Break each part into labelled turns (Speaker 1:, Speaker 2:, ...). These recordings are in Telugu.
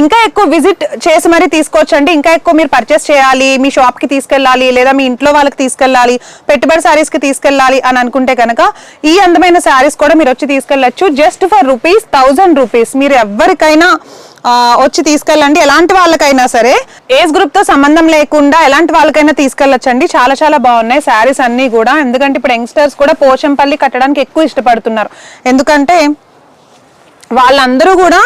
Speaker 1: ఇంకా ఎక్కువ విజిట్ చేసి మరీ తీసుకోవచ్చండి. ఇంకా ఎక్కువ మీరు పర్చేస్ చేయాలి మీ షాప్కి తీసుకెళ్ళాలి లేదా మీ ఇంట్లో వాళ్ళకి తీసుకెళ్ళాలి పెట్టుబడి శారీస్కి తీసుకెళ్ళాలి అని అనుకుంటే కనుక ఈ అందమైన శారీస్ కూడా మీరు వచ్చి తీసుకెళ్ళచ్చు. Just for rupees thousand rupees మీరు ఎవరికైనా వచ్చి తీసుకెళ్ళండి. ఎలాంటి వాళ్ళకైనా సరే ఏజ్ గ్రూప్తో సంబంధం లేకుండా ఎలాంటి వాళ్ళకైనా తీసుకెళ్ళొచ్చండి. చాలా చాలా బాగున్నాయి శారీస్ అన్ని కూడా. ఎందుకంటే ఇప్పుడు యంగ్స్టర్స్ కూడా పోచంపల్లి కట్టడానికి ఎక్కువ ఇష్టపడుతున్నారు. ఎందుకంటే వాళ్ళందరూ కూడా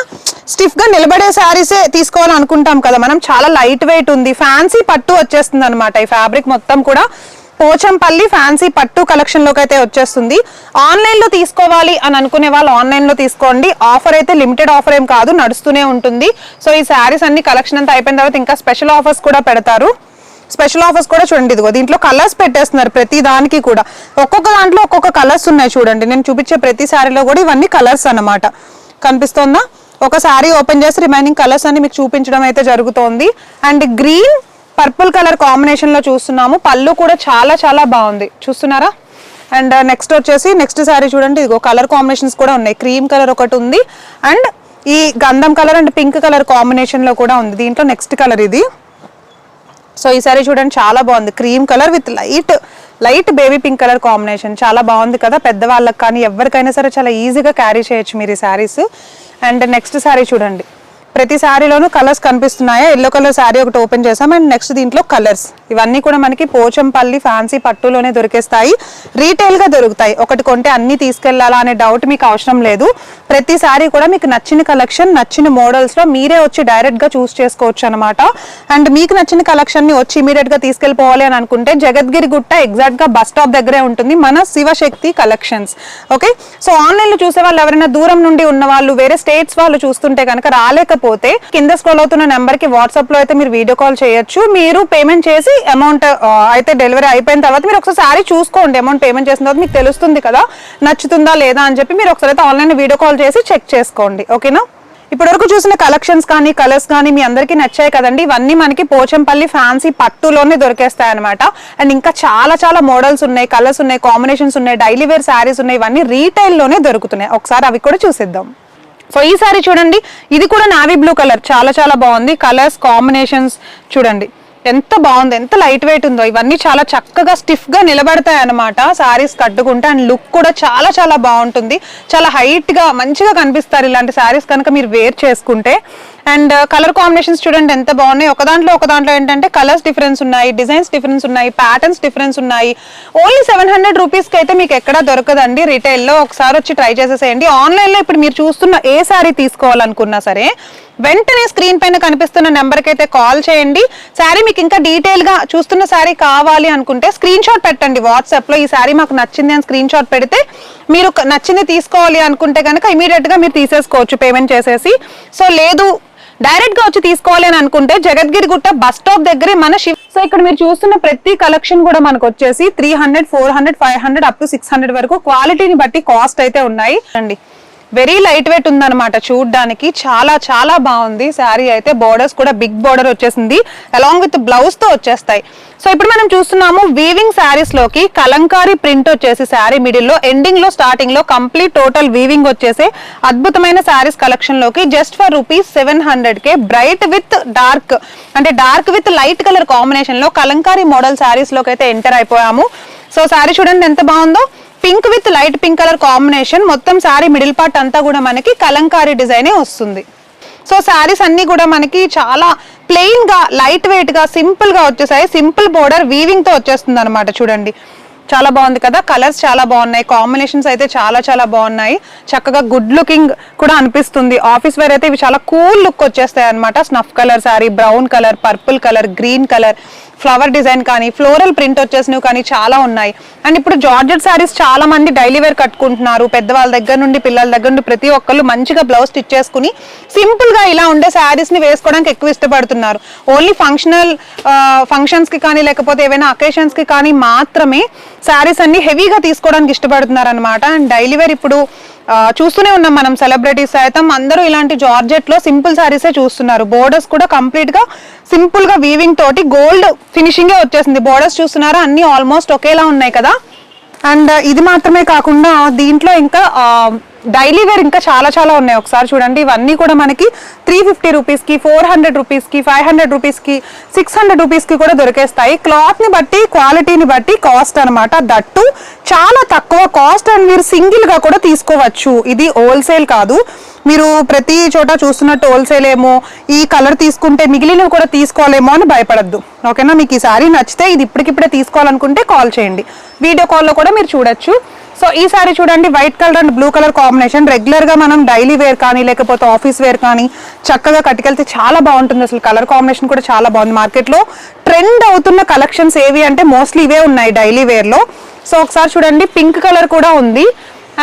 Speaker 1: స్టిఫ్గా నిలబడే శారీసే తీసుకోవాలనుకుంటాం కదా. మనం చాలా లైట్ వెయిట్ ఉంది. ఫ్యాన్సీ పట్టు వచ్చేస్తుంది అనమాట ఈ ఫ్యాబ్రిక్ మొత్తం కూడా పోచంపల్లి ఫ్యాన్సీ పట్టు కలెక్షన్లోకి అయితే వచ్చేస్తుంది. ఆన్లైన్లో తీసుకోవాలి అని అనుకునే వాళ్ళు ఆన్లైన్లో తీసుకోండి. ఆఫర్ అయితే లిమిటెడ్ ఆఫర్ ఏం కాదు. నడుస్తూనే ఉంటుంది. సో ఈ శారీస్ అన్ని కలెక్షన్ అంతా అయిపోయిన తర్వాత ఇంకా స్పెషల్ ఆఫర్స్ కూడా పెడతారు. స్పెషల్ ఆఫర్స్ కూడా చూడండి ఇదిగో. దీంట్లో కలర్స్ పెట్టేస్తున్నారు ప్రతి దానికి కూడా. ఒక్కొక్క దాంట్లో ఒక్కొక్క కలర్స్ ఉన్నాయి చూడండి. నేను చూపించే ప్రతి శారీలో కూడా ఇవన్నీ కలర్స్ అన్నమాట. కనిపిస్తోందా? ఒక శారీ ఓపెన్ చేసి రిమైనింగ్ కలర్స్ అన్ని మీకు చూపించడం అయితే జరుగుతోంది. అండ్ గ్రీన్ పర్పుల్ కలర్ కాంబినేషన్లో చూస్తున్నాము. పళ్ళు కూడా చాలా చాలా బాగుంది. చూస్తున్నారా? అండ్ నెక్స్ట్ వచ్చేసి నెక్స్ట్ శారీ చూడండి. ఇదిగో కలర్ కాంబినేషన్స్ కూడా ఉన్నాయి. క్రీమ్ కలర్ ఒకటి ఉంది. అండ్ ఈ గంధం కలర్ అండ్ పింక్ కలర్ కాంబినేషన్లో కూడా ఉంది. దీంట్లో నెక్స్ట్ కలర్ ఇది. సో ఈ సారీ చూడండి. చాలా బాగుంది. Cream colour with light light baby pink colour combination. చాలా బాగుంది కదా పెద్దవాళ్ళకి కానీ ఎవరికైనా సరే చాలా ఈజీగా క్యారీ చేయొచ్చు మీరు ఈ శారీస్. అండ్ నెక్స్ట్ శారీ చూడండి. ప్రతి శారీలోనూ కలర్స్ కనిపిస్తున్నాయా? ఎల్లో కలర్ శారీ ఒకటి ఓపెన్ చేసాం. అండ్ నెక్స్ట్ దీంట్లో కలర్స్ ఇవన్నీ కూడా మనకి పోచంపల్లి ఫ్యాన్సీ పట్టులోనే దొరికేస్తాయి. రీటైల్గా దొరుకుతాయి. ఒకటి కొంటే అన్నీ తీసుకెళ్ళాలా అనే డౌట్ మీకు అవసరం లేదు. ప్రతి శారీ కూడా మీకు నచ్చిన కలెక్షన్ నచ్చిన మోడల్స్లో మీరే వచ్చి డైరెక్ట్గా చూస్ చేసుకోవచ్చు అనమాట అండ్ మీకు నచ్చిన కలెక్షన్ని వచ్చి ఇమీడియట్గా తీసుకెళ్ళిపోవాలి అని అనుకుంటే జగద్గిరి గుట్ట ఎగ్జాక్ట్గా బస్ స్టాప్ దగ్గరే ఉంటుంది. మన శివశక్తి కలెక్షన్స్ ఓకే సో ఆన్లైన్లో చూసే వాళ్ళు ఎవరైనా దూరం నుండి ఉన్న వాళ్ళు వేరే స్టేట్స్ వాళ్ళు చూస్తుంటే కనుక రాలేక పోతే కింద స్క్రోల్ అవుతున్న నెంబర్కి వాట్సాప్లో అయితే మీరు వీడియో కాల్ చేయొచ్చు. మీరు పేమెంట్ చేసి అమౌంట్ అయితే డెలివరీ అయిపోయిన తర్వాత మీరు ఒకసారి సారీ చూసుకోండి అమౌంట్ పేమెంట్ చేసిన తర్వాత మీకు తెలుస్తుంది కదా నచ్చుతుందా లేదా అని చెప్పి మీరు ఒకసారి అయితే ఆన్లైన్ వీడియో కాల్ చేసి చెక్ చేసుకోండి. ఓకేనా ఇప్పటివరకు చూసిన కలెక్షన్స్ కానీ కలర్స్ కానీ మీ అందరికీ నచ్చాయి కదండి. ఇవన్నీ మనకి పోచంపల్లి ఫ్యాన్సీ పట్టులోనే దొరికేస్తాయి అనమాట అండ్ ఇంకా చాలా చాలా మోడల్స్ ఉన్నాయి కలర్స్ ఉన్నాయి కాంబినేషన్స్ ఉన్నాయి డైలీ వేర్ శారీస్ ఉన్నాయి ఇవన్నీ రీటైల్లోనే దొరుకుతున్నాయి. ఒకసారి అవి కూడా చూసిద్దాం. సో ఈ సారీ చూడండి ఇది కూడా నావీ బ్లూ కలర్ చాలా చాలా బాగుంది. కలర్స్ కాంబినేషన్స్ చూడండి. ఎంత బాగుంది ఎంత లైట్ వెయిట్ ఉందో. ఇవన్నీ చాలా చక్కగా స్టిఫ్గా నిలబడతాయి అనమాట సారీస్ కట్టుకుంటే అండ్ లుక్ కూడా చాలా చాలా బాగుంటుంది. చాలా హైట్గా మంచిగా కనిపిస్తారు ఇలాంటి శారీస్ కనుక మీరు వేర్ చేసుకుంటే. అండ్ కలర్ కాంబినేషన్స్ చూడండి ఎంత బాగున్నాయి? ఒక దాంట్లో ఒక దాంట్లో ఏంటంటే కలర్స్ డిఫరెన్స్ ఉన్నాయి డిజైన్స్ డిఫరెన్స్ ఉన్నాయి ప్యాటర్న్స్ డిఫరెన్స్ ఉన్నాయి. ఓన్లీ సెవెన్ హండ్రెడ్ రూపీస్కి అయితే మీకు ఎక్కడ దొరకదండి. రిటైల్లో ఒకసారి వచ్చి ట్రై చేసేసేయండి. ఆన్లైన్లో ఇప్పుడు మీరు చూస్తున్న ఏ శారీ తీసుకోవాలనుకున్నా సరే వెంటనే స్క్రీన్ పైన కనిపిస్తున్న నెంబర్కి అయితే కాల్ చేయండి. శారీ మీకు ఇంకా డీటెయిల్గా చూస్తున్న శారీ కావాలి అనుకుంటే స్క్రీన్ షాట్ పెట్టండి వాట్సాప్లో ఈ శారీ మాకు నచ్చింది అని స్క్రీన్ షాట్ పెడితే మీరు నచ్చింది తీసుకోవాలి అనుకుంటే కనుక ఇమీడియట్గా మీరు తీసేసుకోవచ్చు పేమెంట్ చేసేసి. సో లేదు డైరెక్ట్గా వచ్చి తీసుకోవాలి అని అనుకుంటే జగద్గిరి గుట్ట బస్ స్టాప్ దగ్గరే మన శివ్ సో ఇక్కడ మీరు చూస్తున్న ప్రతి కలెక్షన్ కూడా మనకు వచ్చేసి three hundred four hundred five hundred up to six hundred వరకు క్వాలిటీని బట్టి కాస్ట్ అయితే ఉన్నాయి. అండి. వెరీ లైట్ వెయిట్ ఉందన్నమాట. చూడడానికి చాలా చాలా బాగుంది. శారీ అయితే బోర్డర్స్ కూడా బిగ్ బోర్డర్ వచ్చేసింది. అలాంగ్ విత్ బ్లౌజ్తో వచ్చేస్తాయి. సో ఇప్పుడు మనం చూస్తున్నాము వీవింగ్ శారీస్లోకి కలంకారీ ప్రింట్ వచ్చేసి శారీ మిడిల్లో ఎండింగ్లో స్టార్టింగ్లో కంప్లీట్ టోటల్ వీవింగ్ వచ్చేసి అద్భుతమైన saris కలెక్షన్లోకి just for rupees seven hundred K bright with dark అంటే డార్క్ విత్ లైట్ కలర్ కాంబినేషన్లో కలంకారీ మోడల్ శారీస్లోకి అయితే ఎంటర్ అయిపోయాము. సో శారీ చూడండి ఎంత బాగుందో. Pink with light pink colour combination. మొత్తం శారీ మిడిల్ పార్ట్ అంతా కూడా మనకి కలంకారీ డిజైనే వస్తుంది. సో శారీస్ అన్నీ కూడా మనకి చాలా ప్లెయిన్గా లైట్ వెయిట్గా సింపుల్గా వచ్చేసాయి. సింపుల్ బోర్డర్ వీవింగ్తో వచ్చేస్తుంది అనమాట చూడండి. చాలా బాగుంది కదా. కలర్స్ చాలా బాగున్నాయి. కాంబినేషన్స్ అయితే చాలా చాలా బాగున్నాయి. చక్కగా గుడ్ లుకింగ్ కూడా అనిపిస్తుంది. ఆఫీస్ వేర్ అయితే ఇవి చాలా కూల్ లుక్ వచ్చేస్తాయి అనమాట snuff colour sari brown colour purple colour green colour flower design కానీ ఫ్లోరల్ ప్రింట్ వచ్చేసినవి కానీ చాలా ఉన్నాయి. అండ్ ఇప్పుడు జార్జెట్ శారీస్ చాలా మంది డైలీ వేర్ కట్టుకుంటున్నారు. పెద్దవాళ్ళ దగ్గర నుండి పిల్లల దగ్గర నుండి ప్రతి ఒక్కళ్ళు మంచిగా బ్లౌజ్ స్టిచ్ చేసుకుని సింపుల్గా ఇలా ఉండే శారీస్ని వేసుకోవడానికి ఎక్కువ ఇష్టపడుతున్నారు. ఓన్లీ ఫంక్షనల్ ఫంక్షన్స్కి కానీ లేకపోతే ఏవైనా అకేషన్స్కి కానీ మాత్రమే శారీస్ అన్ని హెవీగా తీసుకోవడానికి ఇష్టపడుతున్నారు అనమాట అండ్ డైలీ వేర్ ఇప్పుడు చూస్తూనే ఉన్నాం మనం సెలబ్రిటీస్ సైతం. అందరూ ఇలాంటి జార్జెట్లో సింపుల్ శారీసే చూస్తున్నారు. బోర్డర్స్ కూడా కంప్లీట్గా సింపుల్గా వీవింగ్ తోటి గోల్డ్ ఫినిషింగే వచ్చేసింది. బోర్డర్స్ చూస్తున్నారా? అన్ని ఆల్మోస్ట్ ఒకేలా ఉన్నాయి కదా. అండ్ ఇది మాత్రమే కాకుండా దీంట్లో ఇంకా డైలీ వేర్ ఇంకా చాలా చాలా ఉన్నాయి. ఒకసారి చూడండి. ఇవన్నీ కూడా మనకి త్రీ ఫిఫ్టీ రూపీస్కి ఫోర్ హండ్రెడ్ రూపీస్కి ఫైవ్ హండ్రెడ్ రూపీస్కి సిక్స్ హండ్రెడ్ రూపీస్కి కూడా దొరికేస్తాయి. క్లాత్ని బట్టి క్వాలిటీని బట్టి కాస్ట్ అనమాట దట్టు చాలా తక్కువ కాస్ట్ అండ్ మీరు సింగిల్గా కూడా తీసుకోవచ్చు. ఇది హోల్సేల్ కాదు. మీరు ప్రతి చోట చూస్తున్నట్టు హోల్సేల్ ఏమో ఈ కలర్ తీసుకుంటే మిగిలినవి కూడా తీసుకోవాలేమో అని భయపడద్దు. ఓకేనా? మీకు ఈ సారీ నచ్చితే ఇది ఇప్పటికిప్పుడే తీసుకోవాలనుకుంటే కాల్ చేయండి. వీడియో కాల్లో కూడా మీరు చూడొచ్చు. సో ఈ సారీ చూడండి white colour and blue colour combination రెగ్యులర్గా మనం డైలీ వేర్ కానీ లేకపోతే ఆఫీస్ వేర్ కానీ చక్కగా కట్టుకెళ్తే చాలా బాగుంటుంది. అసలు కలర్ కాంబినేషన్ కూడా చాలా బాగుంది. మార్కెట్లో ట్రెండ్ అవుతున్న కలెక్షన్స్ ఏవి అంటే మోస్ట్లీ ఇవే ఉన్నాయి డైలీ వేర్లో. సో ఒకసారి చూడండి పింక్ కలర్ కూడా ఉంది.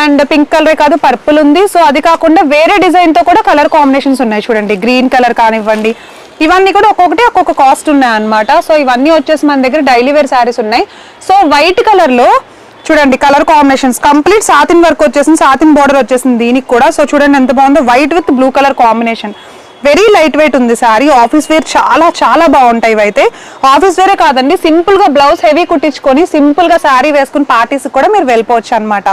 Speaker 1: అండ్ పింక్ కలరే కాదు పర్పుల్ ఉంది. సో అది కాకుండా వేరే డిజైన్తో కూడా కలర్ కాంబినేషన్స్ ఉన్నాయి చూడండి. గ్రీన్ కలర్ కానివ్వండి ఇవన్నీ కూడా ఒక్కొక్కటి ఒక్కొక్క కాస్ట్ ఉన్నాయి అనమాట సో ఇవన్నీ వచ్చేసి మన దగ్గర డైలీ వేర్ శారీస్ ఉన్నాయి. సో వైట్ కలర్లో చూడండి colour combinations complete satin work వచ్చేసింది సాతిన్ బార్డర్ వచ్చేసింది దీనికి కూడా. సో చూడండి ఎంత బాగుందో white with blue colour combination very light weight ఉంది సారీ ఆఫీస్ వేర్ చాలా చాలా బాగుంటాయి ఇవైతే. ఆఫీస్ వేరే కాదండి సింపుల్గా బ్లౌజ్ హెవీ కుట్టించుకొని సింపుల్గా సారీ వేసుకుని పార్టీస్ కూడా మీరు వెళ్ళిపోవచ్చు అన్నమాట.